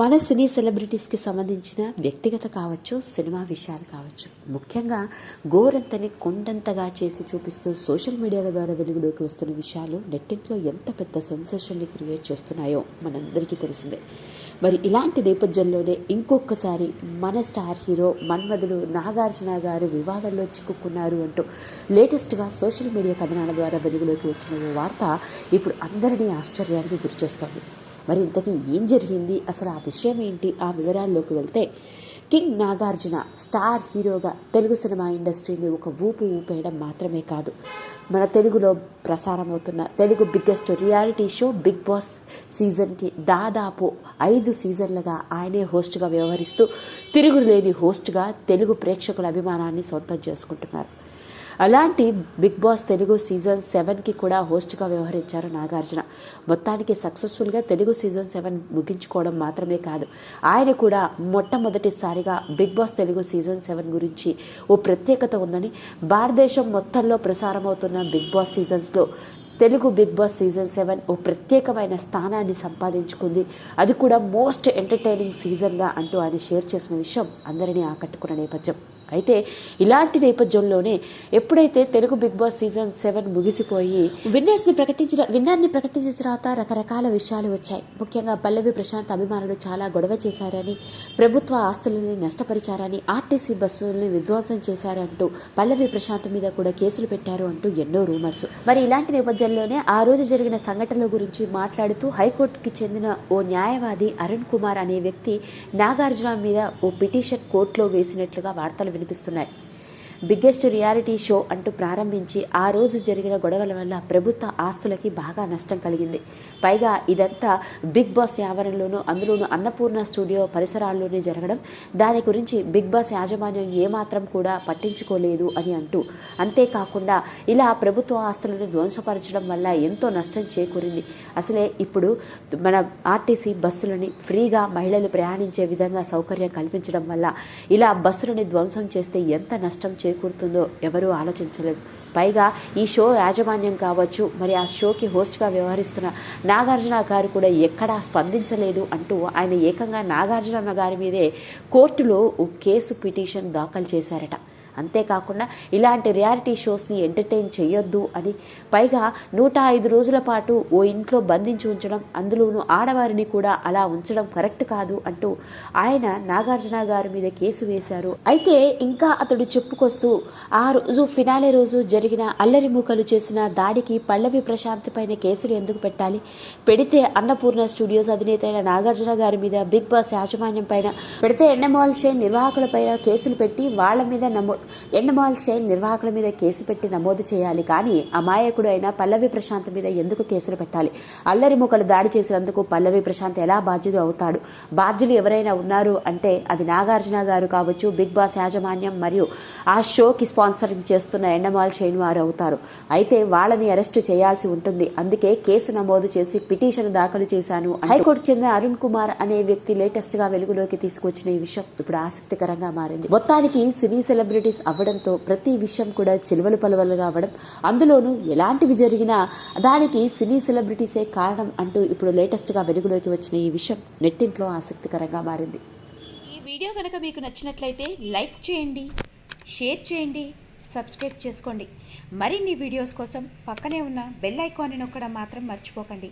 మన సినీ సెలబ్రిటీస్కి సంబంధించిన వ్యక్తిగత కావచ్చు సినిమా విషయాలు కావచ్చు. ముఖ్యంగా గోరంతని కొండంతగా చేసి చూపిస్తూ సోషల్ మీడియాల ద్వారా వెలుగులోకి వస్తున్న విషయాలు నెట్టింట్లో ఎంత పెద్ద సెన్సేషన్ని క్రియేట్ చేస్తున్నాయో మనందరికీ తెలిసిందే. మరి ఇలాంటి నేపథ్యంలోనే ఇంకొకసారి మన స్టార్ హీరో మన్మధుడు నాగార్జున గారు వివాదంలో చిక్కుకున్నారు అంటూ లేటెస్ట్గా సోషల్ మీడియా కథనాల ద్వారా వెలుగులోకి వచ్చిన వార్త ఇప్పుడు అందరినీ ఆశ్చర్యానికి గురిచేస్తోంది. మరి ఇంతకీ ఏం జరిగింది? అసలు ఆ విషయం ఏంటి? ఆ వివరాల్లోకి వెళ్తే కింగ్ నాగార్జున స్టార్ హీరోగా తెలుగు సినిమా ఇండస్ట్రీని ఒక ఊపు ఊపేయడం మాత్రమే కాదు. మన తెలుగులో ప్రసారమవుతున్న Telugu biggest reality show Bigg Boss సీజన్కి దాదాపు ఐదు సీజన్లుగా ఆయనే హోస్ట్గా వ్యవహరిస్తూ తిరుగులేని హోస్ట్గా తెలుగు ప్రేక్షకుల అభిమానాన్ని సొంతం చేసుకుంటున్నారు. అలాంటి బిగ్ బాస్ తెలుగు సీజన్ సెవెన్కి కూడా హోస్ట్గా వ్యవహరించారు నాగార్జున. మొత్తానికి సక్సెస్ఫుల్గా తెలుగు సీజన్ సెవెన్ ముగించుకోవడం మాత్రమే కాదు ఆయన కూడా మొట్టమొదటిసారిగా big boss Telugu season seven గురించి ఓ ప్రత్యేకత ఉందని భారతదేశం మొత్తంలో ప్రసారమవుతున్న big boss సీజన్స్లో Telugu Bigg Boss season seven ఓ ప్రత్యేకమైన స్థానాన్ని సంపాదించుకుంది. అది కూడా మోస్ట్ ఎంటర్టైనింగ్ సీజన్గా అంటూ ఆయన షేర్ చేసిన విషయం అందరినీ ఆకట్టుకున్న నేపథ్యం. అయితే ఇలాంటి నేపథ్యంలోనే ఎప్పుడైతే Telugu Bigg Boss season seven ముగిసిపోయి విన్నర్స్ని ప్రకటించిన విన్నర్ని ప్రకటించిన తర్వాత రకరకాల విషయాలు వచ్చాయి. ముఖ్యంగా పల్లవి ప్రశాంత్ అభిమానులు చాలా గొడవ చేశారని ప్రభుత్వ ఆస్తులని నష్టపరిచారని ఆర్టీసీ బస్సులని విధ్వంసం చేశారంటూ పల్లవి ప్రశాంత్ మీద కూడా కేసులు పెట్టారు అంటూ ఎన్నో రూమర్స్. మరి ఇలాంటి నేపథ్యంలోనే ఆ రోజు జరిగిన సంఘటనల గురించి మాట్లాడుతూ హైకోర్టుకి చెందిన ఓ న్యాయవాది అరుణ్ కుమార్ అనే వ్యక్తి నాగార్జున మీద ఓ పిటిషన్ కోర్టులో వేసినట్లుగా వార్తలు వినిపిస్తున్నాయి. బిగ్గెస్ట్ రియాలిటీ షో అంటూ ప్రారంభించి ఆ రోజు జరిగిన గొడవల వల్ల ప్రభుత్వ ఆస్తులకి బాగా నష్టం కలిగింది. పైగా ఇదంతా బిగ్ బాస్ ఆవరణలోనూ అందులోనూ అన్నపూర్ణ స్టూడియో పరిసరాల్లోనే జరగడం దాని గురించి బిగ్ బాస్ యాజమాన్యం ఏమాత్రం కూడా పట్టించుకోలేదు అని అంటూ. అంతేకాకుండా ఇలా ప్రభుత్వ ఆస్తులను ధ్వంసపరచడం వల్ల ఎంతో నష్టం చేకూరింది. అసలే ఇప్పుడు మన ఆర్టీసీ బస్సులని ఫ్రీగా మహిళలు ప్రయాణించే విధంగా సౌకర్యం కల్పించడం వల్ల ఇలా బస్సులని ధ్వంసం చేస్తే ఎంత నష్టం చేకూరుతుందో ఎవరూ ఆలోచించలేదు పైగా ఈ షో యాజమాన్యం కావచ్చు మరి ఆ షోకి హోస్ట్గా వ్యవహరిస్తున్న నాగార్జున గారు కూడా ఎక్కడా స్పందించలేదు అంటూ ఆయన ఏకంగా నాగార్జున గారి మీదే కోర్టులో ఓ కేసు పిటిషన్ దాఖలు చేశారట. అంతేకాకుండా ఇలాంటి రియాలిటీ షోస్ని ఎంటర్టైన్ చేయొద్దు అని. పైగా నూట ఐదు రోజుల పాటు ఓ ఇంట్లో బంధించి ఉంచడం అందులోనూ ఆడవారిని కూడా అలా ఉంచడం కరెక్ట్ కాదు అంటూ ఆయన నాగార్జున గారి మీద కేసు వేశారు. అయితే ఇంకా అతడు చెప్పుకొస్తూ ఆ రోజు ఫినాలే రోజు జరిగిన అల్లరి మూకలు చేసిన దాడికి పల్లవి ప్రశాంత్ పైన కేసులు ఎందుకు పెట్టాలి? పెడితే అన్నపూర్ణ స్టూడియోస్ అధినేత అయిన నాగార్జున గారి మీద బిగ్ బాస్ యాజమాన్యం పైన పెడితే ఎండమాల్ నిర్వాహకుల పైన కేసులు పెట్టి వాళ్ళ మీద నమో ఎండమాల్ షైన్ నిర్వాహకుల మీద కేసు పెట్టి నమోదు చేయాలి. కానీ అమాయకుడు అయిన పల్లవి ప్రశాంత్ మీద ఎందుకు కేసులు పెట్టాలి? అల్లరి ముక్కలు దాడి చేసినందుకు పల్లవి ప్రశాంత్ ఎలా బాధ్యుడు అవుతాడు? బాధ్యులు ఎవరైనా ఉన్నారు అంటే అది నాగార్జున గారు కావచ్చు బిగ్ బాస్ యాజమాన్యం మరియు ఆ షోకి స్పాన్సరింగ్ చేస్తున్న ఎండమాల్ షైన్ వారు అవుతారు. అయితే వాళ్ళని అరెస్టు చేయాల్సి ఉంటుంది. అందుకే కేసు నమోదు చేసి పిటిషన్ దాఖలు చేశాను హైకోర్టు చెందిన అరుణ్ కుమార్ అనే వ్యక్తి లేటెస్ట్గా వెలుగులోకి తీసుకొచ్చిన ఈ విషయం ఇప్పుడు ఆసక్తికరంగా మారింది. మొత్తానికి సినీ సెలబ్రిటీస్ అవ్వడంతో ప్రతి విషయం కూడా చిలువలు పలువలుగా అవ్వడం అందులోనూ ఎలాంటివి జరిగినా దానికి సినీ సెలబ్రిటీసే కారణం అంటూ ఇప్పుడు లేటెస్ట్గా వెలుగులోకి వచ్చిన ఈ విషయం నెట్టింట్లో ఆసక్తికరంగా మారింది. ఈ వీడియో కనుక మీకు నచ్చినట్లయితే లైక్ చేయండి షేర్ చేయండి సబ్స్క్రైబ్ చేసుకోండి. మరిన్ని వీడియోస్ కోసం పక్కనే ఉన్న బెల్ ఐకాన్ని నొక్కడం మాత్రం మర్చిపోకండి.